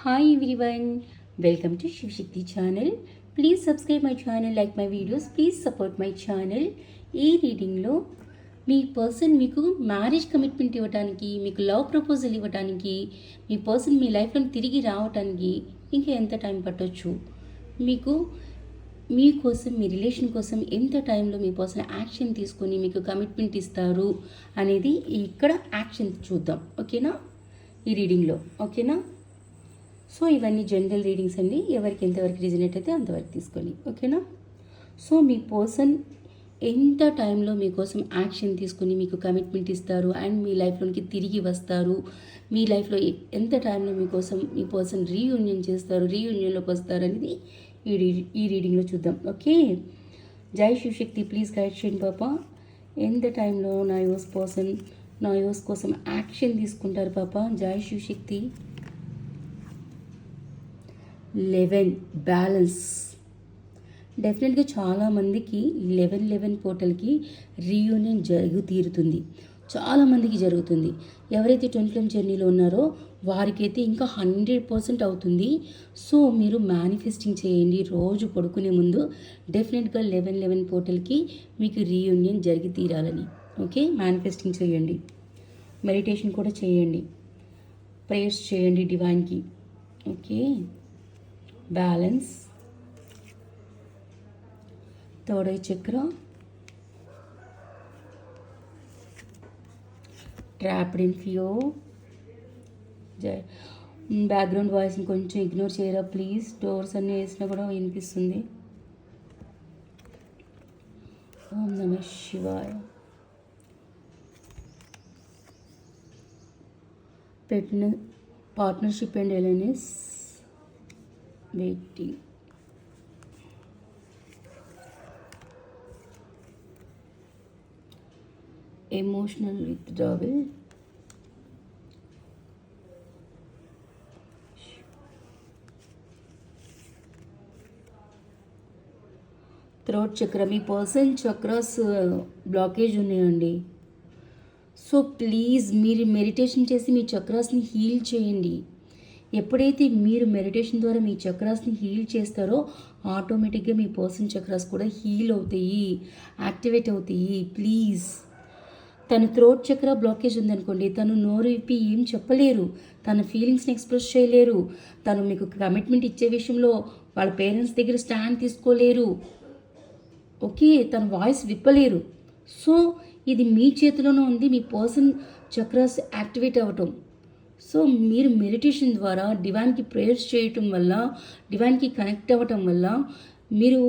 Hi everyone welcome to Shivashakti channel please subscribe my channel like my videos please support my channel ఈ రీడింగ్లో మీ person మీకు marriage commitment ఇవ్వడానికి మీకు love proposal ఇవ్వడానికి మీ person మీ లైఫ్లో తిరిగి రావడానికి ఇంకా ఎంత టైం పట్టవచ్చు మీకు మీకోసం మీ రిలేషన్ కోసం ఎంత టైంలో మీ పర్సన్ యాక్షన్ తీసుకొని మీకు కమిట్మెంట్ ఇస్తారు అనేది ఇక్కడ యాక్షన్ చూద్దాం. ఓకేనా ఈ రీడింగ్లో ఓకేనా సో ఇవన్నీ జనరల్ రీడింగ్స్ అండి. ఎవరికి ఎంతవరకు రిజనేట్ అయితే అంతవరకు తీసుకోండి ఓకేనా? సో మీ పర్సన్ ఎంత టైంలో మీకోసం యాక్షన్ తీసుకుని మీకు కమిట్మెంట్ ఇస్తారు అండ్ మీ లైఫ్లోనికి తిరిగి వస్తారు మీ లైఫ్లో ఎంత టైంలో మీకోసం మీ పర్సన్ రీయూనియన్ చేస్తారు రీయూనియన్లోకి వస్తారు అనేది ఈ ఈ రీడింగ్లో చూద్దాం. ఓకే? జై శివశక్తి ప్లీజ్ గైడ్ చేయండి పాప ఎంత టైంలో నా యోస్ పర్సన్ నా యోస్ కోసం యాక్షన్ తీసుకుంటారు పాప? జై శివశక్తి లెవెన్ బ్యాలెన్స్. డెఫినెట్గా చాలామందికి లెవెన్ లెవెన్ పోర్టల్కి రీయూనియన్ జరుగు తీరుతుంది. చాలామందికి జరుగుతుంది. ఎవరైతే ట్వంటీ లెవెన్ జర్నీలో ఉన్నారో వారికైతే ఇంకా హండ్రెడ్ పర్సెంట్ అవుతుంది. సో మీరు మేనిఫెస్టింగ్ చేయండి. రోజు పడుకునే ముందు డెఫినెట్గా లెవెన్ లెవెన్ పోర్టల్కి మీకు రీయూనియన్ జరిగి తీరాలని. ఓకే? మేనిఫెస్టింగ్ చేయండి. మెడిటేషన్ కూడా చేయండి. ప్రేయర్స్ చేయండి డివైన్కి. ఓకే? బ్యాలెన్స్. తోడై చక్రం chakra. Trapped in few background వాయిస్ని కొంచెం ఇగ్నోర్ చేయరా ప్లీజ్? డోర్స్ అన్నీ వేసినా కూడా వినిపిస్తుంది. ఓం నమ శివాయ. పెట్టిన partnership and aloneness waiting emotional withdrawal. Throat chakra me person chakras blockage ఉన్నాయండి. సో ప్లీజ్ మీరు మెడిటేషన్ చేసి మీ చక్రాస్ని హీల్ చేయండి. ఎప్పుడైతే మీరు మెడిటేషన్ ద్వారా మీ చక్రాస్ని హీల్ చేస్తారో ఆటోమేటిక్గా మీ పర్సన్ చక్రాస్ కూడా హీల్ అవుతాయి యాక్టివేట్ అవుతాయి. ప్లీజ్ తన థ్రోట్ చక్ర బ్లాకేజ్ ఉందనుకోండి తను నోరు విప్పి ఏం చెప్పలేరు తన ఫీలింగ్స్ని ఎక్స్ప్రెస్ చేయలేరు తను మీకు కమిట్మెంట్ ఇచ్చే విషయంలో వాళ్ళ పేరెంట్స్ దగ్గర స్టాండ్ తీసుకోలేరు. ఓకే తన వాయిస్ విప్పలేరు. సో ఇది మీ చేతిలోనే ఉంది మీ పర్సన్ చక్రాస్ యాక్టివేట్ అవ్వటం సో మీరు మెడిటేషన్ ద్వారా డివైన్కి ప్రేయర్స్ చేయటం వల్ల డివైన్కి కనెక్ట్ అవ్వటం వల్ల మీరు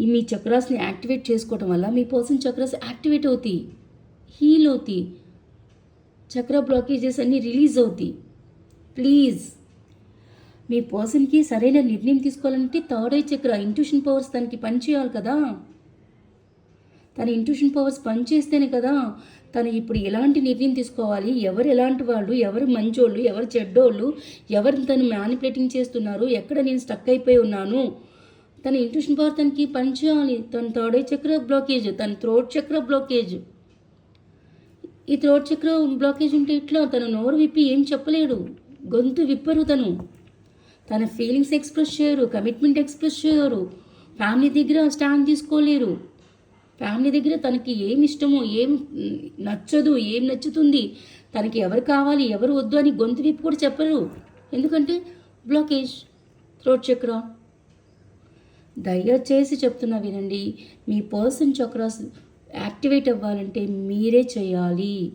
ఈ మీ చక్రాస్ని యాక్టివేట్ చేసుకోవటం వల్ల మీ పర్సన్ చక్రాస్ యాక్టివేట్ అవుతాయి హీల్ అవుతాయి చక్ర బ్లాకేజెస్ అన్నీ రిలీజ్ అవుతాయి ప్లీజ్. మీ పర్సన్కి సరైన నిర్ణయం తీసుకోవాలంటే third eye chakra intuition powers తనకి పనిచేయాలి కదా. తన ఇంట్యూషన్ పవర్స్ పనిచేస్తేనే కదా తను ఇప్పుడు ఎలాంటి నిర్ణయం తీసుకోవాలి? ఎవరు ఎలాంటి వాళ్ళు? ఎవరు మంచోళ్ళు? ఎవరు చెడ్డోళ్ళు? ఎవరు తను మ్యానిపులేటింగ్ చేస్తున్నారు? ఎక్కడ నేను స్టక్ అయిపోయి ఉన్నాను? తన ఇంట్యూషన్ పవర్ తనకి పనిచేయాలి తన థర్డ్ ఐ చక్ర బ్లాకేజ్ తన థ్రోట్ చక్ర బ్లాకేజ్ ఈ థ్రోట్ చక్ర బ్లాకేజ్ ఉంటే ఇట్లా తను నోరు విప్పి ఏం చెప్పలేడు. గొంతు విప్పరు తను. తన ఫీలింగ్స్ ఎక్స్ప్రెస్ చేయరు కమిట్మెంట్ ఎక్స్ప్రెస్ చేయరు. ఫ్యామిలీ దగ్గర స్టాండ్ తీసుకోలేరు. ఫ్యామిలీ దగ్గర తనకి ఏమి ఇష్టమో ఏం నచ్చదు ఏం నచ్చుతుంది తనకి ఎవరు కావాలి ఎవరు వద్దు అని గొంతు విప్పి కూడా చెప్పరు. ఎందుకంటే బ్లాకేజ్ థ్రోట్ చక్ర. దయచేసి చెప్తున్నా వినండి మీ పర్సన్ చక్రాస్ యాక్టివేట్ అవ్వాలంటే మీరే చేయాలి.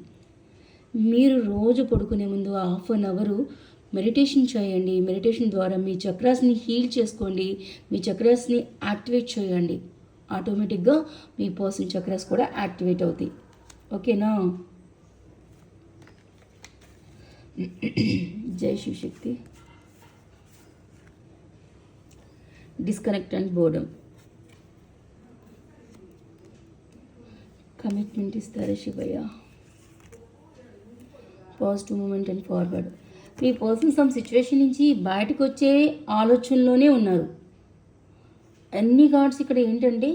మీరు రోజు పడుకునే ముందు హాఫ్ అన్ అవరు మెడిటేషన్ చేయండి. మెడిటేషన్ ద్వారా మీ చక్రాస్ని హీల్ చేసుకోండి. మీ చక్రాస్ని యాక్టివేట్ చేయండి. ఆటోమేటిక్గా మీ పర్సన్ చక్రస్ కూడా యాక్టివేట్ అవుతాయి. ఓకేనా? జై Shivashakti disconnect and boredom commitment ఇస్తారా Shivayya positive moment and forward me person some situation నుంచి బయటకు వచ్చే ఆలోచనలోనే ఉన్నారు. అన్ని గాడ్స్ ఇక్కడ ఏంటంటే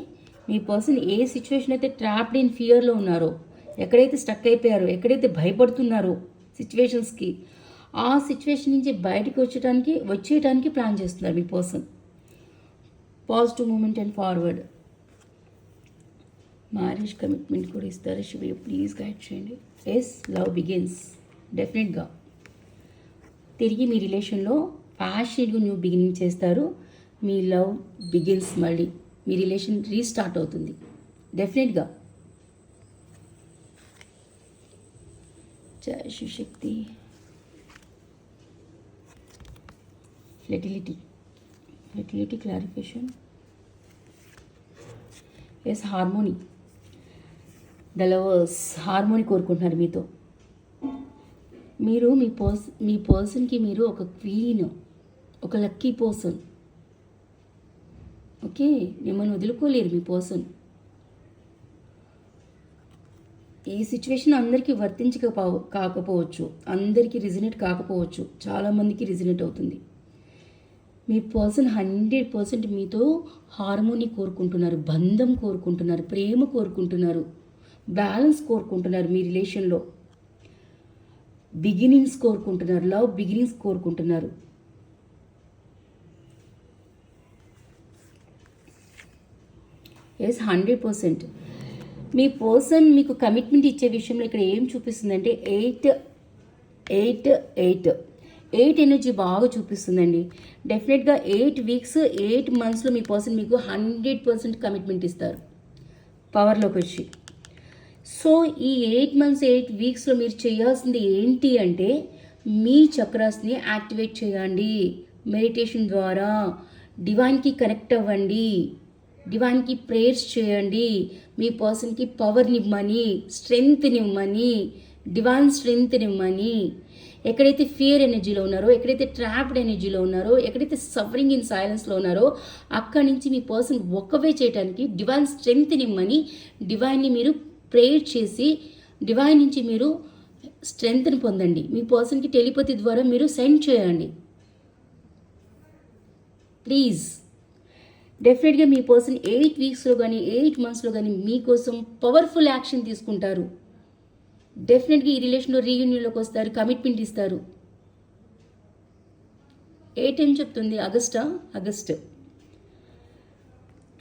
మీ పర్సన్ ఏ సిచ్యువేషన్ అయితే ట్రాప్డ్ ఇన్ ఫియర్లో ఉన్నారో ఎక్కడైతే స్టక్ అయిపోయారో ఎక్కడైతే భయపడుతున్నారో సిచ్యువేషన్స్కి ఆ సిచ్యువేషన్ నుంచి బయటకు వచ్చేటానికి వచ్చేయడానికి ప్లాన్ చేస్తున్నారు మీ person. Positive moment and forward. Marriage commitment కూడా ఇస్తారు. శివయ్య ప్లీజ్ గైడ్ చేయండి. Yes love begins. డెఫినెట్గా. తిరిగి మీ రిలేషన్లో ఫ్యాషన్గా న్యూ బిగినింగ్ చేస్తారు. మీ లవ్ బిగిన్స్ మళ్ళీ. మీ రిలేషన్ రీస్టార్ట్ అవుతుంది. డెఫినెట్గా. జయ Shivashakti fertility fertility clarification yes harmony the lovers harmony కోరుకుంటున్నారు మీతో. మీరు మీ పర్స్ మీ పర్సన్కి మీరు ఒక క్వీన్ ఒక లక్కీ పర్సన్ ఓకే మిమ్మల్ని వదులుకోలేరు మీ పర్సన్. ఈ సిచ్యువేషన్ అందరికీ వర్తించకపో కాకపోవచ్చు. అందరికీ రిజనేట్ కాకపోవచ్చు. చాలామందికి రిజనేట్ అవుతుంది. మీ పర్సన్ హండ్రెడ్ పర్సెంట్ మీతో హార్మోనీ కోరుకుంటున్నారు బంధం కోరుకుంటున్నారు ప్రేమ కోరుకుంటున్నారు బ్యాలెన్స్ కోరుకుంటున్నారు మీ రిలేషన్లో. బిగినింగ్స్ కోరుకుంటున్నారు లవ్ బిగినింగ్స్ కోరుకుంటున్నారు. ఎస్ హండ్రెడ్ పర్సెంట్ మీ పర్సన్ మీకు కమిట్మెంట్ ఇచ్చే విషయంలో ఇక్కడ ఏం చూపిస్తుందంటే eight eight eight eight energy బాగా చూపిస్తుందండి. డెఫినెట్గా ఎయిట్ వీక్స్ ఎయిట్ మంత్స్లో మీ పర్సన్ మీకు హండ్రెడ్ పర్సెంట్ కమిట్మెంట్ ఇస్తారు. పవర్లోకి వచ్చి. సో ఈ ఎయిట్ మంత్స్ ఎయిట్ వీక్స్లో మీరు చేయాల్సింది ఏంటి అంటే మీ చక్రాస్ని యాక్టివేట్ చేయండి. మెడిటేషన్ ద్వారా. డివైన్కి కనెక్ట్ అవ్వండి. డివాన్కి ప్రేయర్స్ చేయండి. మీ పర్సన్కి పవర్నివ్వమని స్ట్రెంగ్త్నివ్వమని డివాన్ స్ట్రెంగ్త్నివ్వమని ఎక్కడైతే ఫియర్ ఎనర్జీలో ఉన్నారో ఎక్కడైతే ట్రాప్డ్ ఎనర్జీలో ఉన్నారో ఎక్కడైతే సఫరింగ్ ఇన్ సైలెన్స్లో ఉన్నారో అక్కడి నుంచి మీ పర్సన్ ఒక్కవే చేయడానికి డివైన్ స్ట్రెంగ్త్నివ్వమని డివైన్ని మీరు ప్రేయర్ చేసి డివైన్ నుంచి మీరు స్ట్రెంగ్త్ని పొందండి. మీ పర్సన్కి టెలిపతి ద్వారా మీరు సెండ్ చేయండి. ప్లీజ్. డెఫినెట్గా మీ పర్సన్ ఎయిట్ వీక్స్లో కానీ ఎయిట్ మంత్స్లో కానీ మీకోసం పవర్ఫుల్ యాక్షన్ తీసుకుంటారు. డెఫినెట్గా ఈ రిలేషన్లో రీయూనియన్లోకి వస్తారు కమిట్మెంట్ ఇస్తారు. ఎయిట్ టైం చెప్తుంది? ఆగస్టా ఆగస్ట్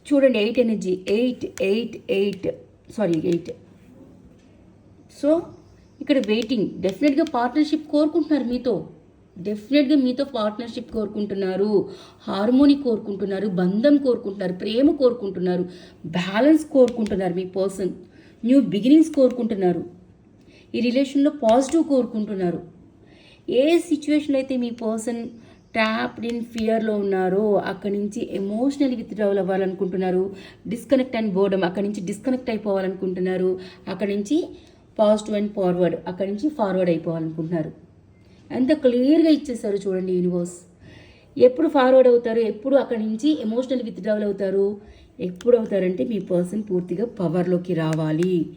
చూడండి eight energy eight eight eight sorry eight so ఇక్కడ వెయిటింగ్ డెఫినెట్గా పార్ట్నర్షిప్ కోరుకుంటున్నారు మీతో. డెఫినెట్గా మీతో పార్ట్నర్షిప్ కోరుకుంటున్నారు హార్మోని కోరుకుంటున్నారు బంధం కోరుకుంటున్నారు ప్రేమ కోరుకుంటున్నారు బ్యాలెన్స్ కోరుకుంటున్నారు మీ పర్సన్ న్యూ బిగినింగ్స్ కోరుకుంటున్నారు ఈ రిలేషన్లో పాజిటివ్ కోరుకుంటున్నారు. ఏ సిచ్యువేషన్లో అయితే మీ పర్సన్ ట్యాప్డ్ ఇన్ ఫియర్లో ఉన్నారో అక్కడి నుంచి ఎమోషనల్ విత్డ్రావల్ అవ్వాలనుకుంటున్నారు డిస్కనెక్ట్ అండ్ బోర్డమ్ అక్కడి నుంచి డిస్కనెక్ట్ అయిపోవాలనుకుంటున్నారు అక్కడి నుంచి పాజిటివ్ అండ్ ఫార్వర్డ్ అక్కడి నుంచి ఫార్వర్డ్ అయిపోవాలనుకుంటున్నారు. ఎంత క్లియర్గా ఇచ్చేసారు చూడండి యూనివర్స్. ఎప్పుడు ఫార్వర్డ్ అవుతారు? ఎప్పుడు అక్కడి నుంచి ఎమోషనల్ విత్డ్రావల్ అవుతారు? ఎప్పుడు అవుతారంటే మీ పర్సన్ పూర్తిగా పవర్లోకి రావాలి.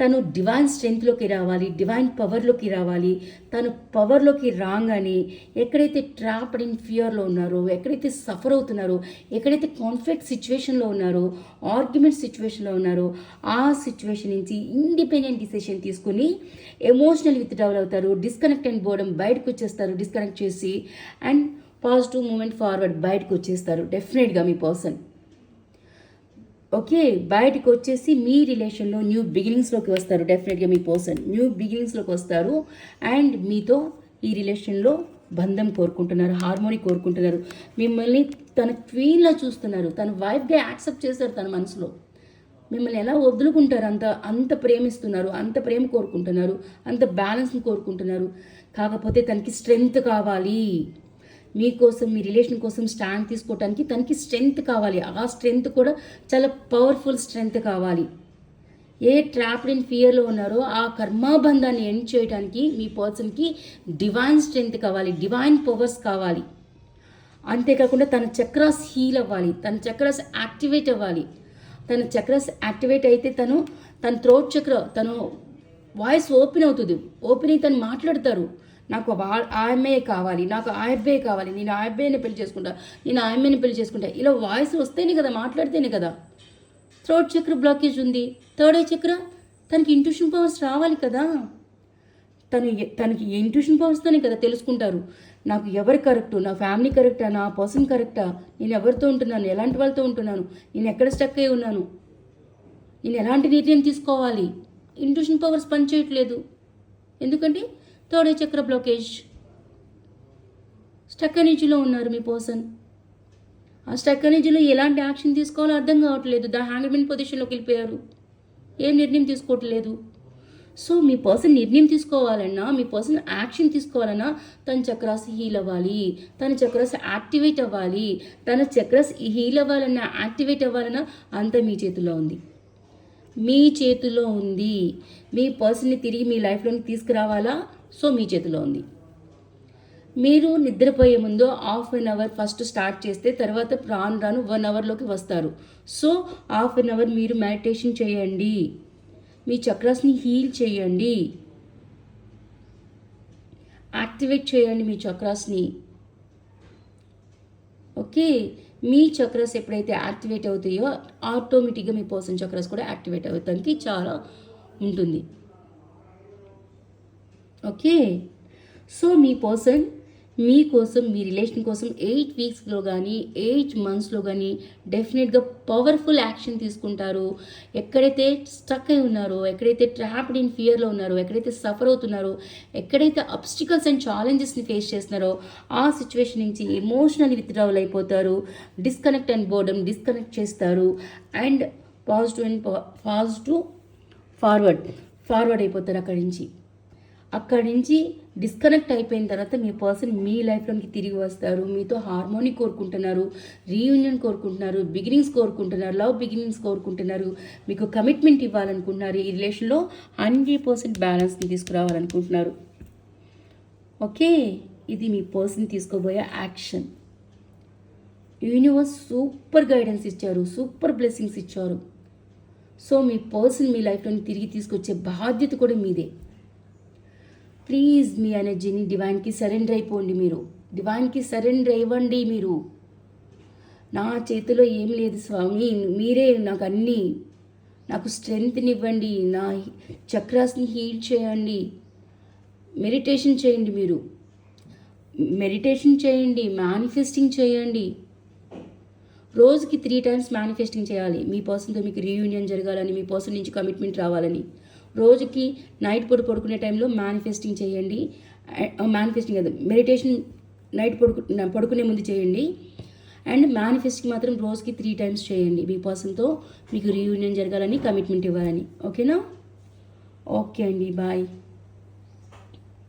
తను డివైన్ స్ట్రెంత్లోకి రావాలి డివైన్ పవర్లోకి రావాలి. తను పవర్లోకి రాగానే ఎక్కడైతే ట్రాప్డ్ ఇన్ ఫియర్లో ఉన్నారో ఎక్కడైతే సఫర్ అవుతున్నారో ఎక్కడైతే కాన్ఫ్లిక్ట్ సిచ్యువేషన్లో ఉన్నారో ఆర్గ్యుమెంట్ సిచ్యువేషన్లో ఉన్నారో ఆ సిచ్యువేషన్ నుంచి ఇండిపెండెంట్ డిసిషన్ తీసుకుని ఎమోషనల్ విత్డ్రావల్ అవుతారు డిస్కనెక్ట్ అండ్ బోర్డం బయటకు వచ్చేస్తారు డిస్కనెక్ట్ చేసి అండ్ పాజిటివ్ మూమెంట్ ఫార్వర్డ్ బయటకు వచ్చేస్తారు. డెఫినెట్గా మీ పర్సన్ ఓకే బయటకు వచ్చేసి మీ రిలేషన్లో న్యూ బిగినింగ్స్లోకి వస్తారు డెఫినెట్గా మీ పర్సన్. న్యూ బిగినింగ్స్లోకి వస్తారు అండ్ మీతో ఈ రిలేషన్లో బంధం కోరుకుంటున్నారు హార్మోని కోరుకుంటున్నారు. మిమ్మల్ని తన క్వీన్లా చూస్తున్నారు తన వైఫ్గా యాక్సెప్ట్ చేస్తారు తన మనసులో. మిమ్మల్ని ఎలా వదులుకుంటారు అంత అంత ప్రేమిస్తున్నారు అంత ప్రేమ కోరుకుంటున్నారు అంత బ్యాలెన్స్ని కోరుకుంటున్నారు. కాకపోతే తనకి స్ట్రెంగ్త్ కావాలి. మీకోసం మీ రిలేషన్ కోసం స్టాండ్ తీసుకోవడానికి తనకి స్ట్రెంగ్త్ కావాలి. ఆ స్ట్రెంగ్త్ కూడా చాలా పవర్ఫుల్ స్ట్రెంగ్త్ కావాలి. ఏ ట్రాప్డ్ ఇన్ ఫియర్లో ఉన్నారో ఆ కర్మాబంధాన్ని ఎండ్ చేయడానికి మీ పర్సన్కి డివైన్ స్ట్రెంగ్త్ కావాలి డివైన్ పవర్స్ కావాలి. అంతేకాకుండా తన చక్రాస్ హీల్ అవ్వాలి తన చక్రాస్ యాక్టివేట్ అవ్వాలి. తన చక్రాస్ యాక్టివేట్ అయితే తను తన థ్రోట్ చక్ర తను వాయిస్ ఓపెన్ అవుతుంది. ఓపెన్ అయి తను మాట్లాడతారు. నాకు ఆ అమ్మాయే కావాలి నాకు ఆ అబ్బాయి కావాలి నేను ఆ అబ్బాయిని పెళ్ళి చేసుకుంటా నేను ఆ అమ్మాయిని పెళ్ళి చేసుకుంటా. ఇలా వాయిస్ వస్తేనే కదా మాట్లాడితేనే కదా. థ్రోట్ చక్ర బ్లాకేజ్ ఉంది. Third eye chakra? తనకి ఇంట్యూషన్ పవర్స్ రావాలి కదా. తను తనకి ఇంట్యూషన్ పవర్స్తోనే కదా తెలుసుకుంటారు. నాకు ఎవరు కరెక్టు నా ఫ్యామిలీ కరెక్టా నా పర్సన్ కరెక్టా నేను ఎవరితో ఉంటున్నాను? ఎలాంటి వాళ్ళతో ఉంటున్నాను? నేను ఎక్కడ స్టక్ అయి ఉన్నాను? నేను ఎలాంటి నిర్ణయం తీసుకోవాలి? ఇంట్యూషన్ పవర్స్ పనిచేయట్లేదు. ఎందుకంటే తోడే చక్ర బ్లాకేజ్. స్టక్ ఉన్నారు మీ పర్సన్. ఆ స్టక్ ఎలాంటి యాక్షన్ తీసుకోవాలో అర్థం కావట్లేదు. దాని హ్యాండ్మెన్ పొజిషన్లోకి వెళ్ళిపోయారు. ఏం నిర్ణయం తీసుకోవట్లేదు? సో మీ పర్సన్ నిర్ణయం తీసుకోవాలన్నా మీ పర్సన్ యాక్షన్ తీసుకోవాలన్నా తన చక్రాస్ హీల్ అవ్వాలి. తన చక్రాస్ యాక్టివేట్ అవ్వాలి. తన చక్రాస్ హీల్ అవ్వాలన్నా యాక్టివేట్ అవ్వాలన్నా అంత మీ చేతిలో ఉంది. మీ చేతిలో ఉంది. మీ పర్సన్ని తిరిగి మీ లైఫ్లోకి తీసుకురావాలా? సో మీ చేతిలో ఉంది. మీరు నిద్రపోయే ముందు half an hour first start చేస్తే తర్వాత రాను రాను వన్ అవర్లోకి వస్తారు. సో హాఫ్ అన్ అవర్ మీరు మెడిటేషన్ చేయండి. మీ చక్రాస్ని హీల్ చేయండి. యాక్టివేట్ చేయండి మీ చక్రాస్ని ఓకే? మీ చక్రాస్ ఎప్పుడైతే యాక్టివేట్ అవుతాయో ఆటోమేటిక్గా మీ పర్సన్ చక్రాస్ కూడా యాక్టివేట్ అవుతానికి చాలా ఉంటుంది. ఓకే సో మీ పర్సన్ మీకోసం మీ రిలేషన్ కోసం ఎయిట్ వీక్స్లో కానీ ఎయిట్ మంత్స్లో కానీ డెఫినెట్గా పవర్ఫుల్ యాక్షన్ తీసుకుంటారు. ఎక్కడైతే స్టక్ అయి ఉన్నారో ఎక్కడైతే ట్రాప్డ్ ఇన్ ఫియర్లో ఉన్నారో ఎక్కడైతే సఫర్ అవుతున్నారో ఎక్కడైతే అబ్స్టికల్స్ అండ్ ఛాలెంజెస్ని ఫేస్ చేస్తున్నారో ఆ సిచ్యువేషన్ నుంచి ఎమోషనల్ విత్డ్రావల్ అయిపోతారు. డిస్కనెక్ట్ అండ్ బోర్డమ్ డిస్కనెక్ట్ చేస్తారు. And positive and positive forward forward అయిపోతారు అక్కడి నుంచి. అక్కడి నుంచి డిస్కనెక్ట్ అయిపోయిన తర్వాత మీ పర్సన్ మీ లైఫ్లోకి తిరిగి వస్తారు. మీతో హార్మోనీ కోరుకుంటున్నారు రీయూనియన్ కోరుకుంటున్నారు బిగినింగ్స్ కోరుకుంటున్నారు లవ్ బిగినింగ్స్ కోరుకుంటున్నారు. మీకు కమిట్మెంట్ ఇవ్వాలనుకుంటున్నారు. ఈ రిలేషన్లో హండ్రెడ్ పర్సెంట్ బ్యాలెన్స్ని తీసుకురావాలనుకుంటున్నారు. ఓకే? ఇది మీ పర్సన్ తీసుకోబోయే యాక్షన్ యూనివర్స్ సూపర్ గైడెన్స్ ఇచ్చారు సూపర్ బ్లెస్సింగ్స్ ఇచ్చారు. సో మీ పర్సన్ మీ లైఫ్లోని తిరిగి తీసుకొచ్చే బాధ్యత కూడా మీదే. ప్లీజ్ మీ ఎనర్జీని డివైన్కి సరెండర్ అయిపోండి మీరు. డివైన్కి సరెండర్ ఇవ్వండి మీరు. నా చేతిలో ఏం లేదు స్వామి మీరే నాకు అన్నీ. నాకు స్ట్రెంగ్త్నివ్వండి నా చక్రాస్ని హీల్ చేయండి. మెడిటేషన్ చేయండి మీరు. మెడిటేషన్ చేయండి మేనిఫెస్టింగ్ చేయండి. రోజుకి త్రీ టైమ్స్ మేనిఫెస్టింగ్ చేయాలి. మీ పర్సన్తో మీకు రీయూనియన్ జరగాలని మీ పర్సన్ నుంచి కమిట్మెంట్ రావాలని. రోజుకి నైట్ పూట పడుకునే టైంలో మేనిఫెస్టింగ్ చేయండి. మేనిఫెస్టింగ్ కాదు మెడిటేషన్ నైట్ పడుకు పడుకునే ముందు చేయండి. అండ్ మేనిఫెస్టింగ్ మాత్రం రోజుకి త్రీ టైమ్స్ చేయండి. మీ పర్సన్తో మీకు రీయూనియన్ జరగాలని కమిట్మెంట్ ఇవ్వాలని. ఓకేనా ఓకే అండి బాయ్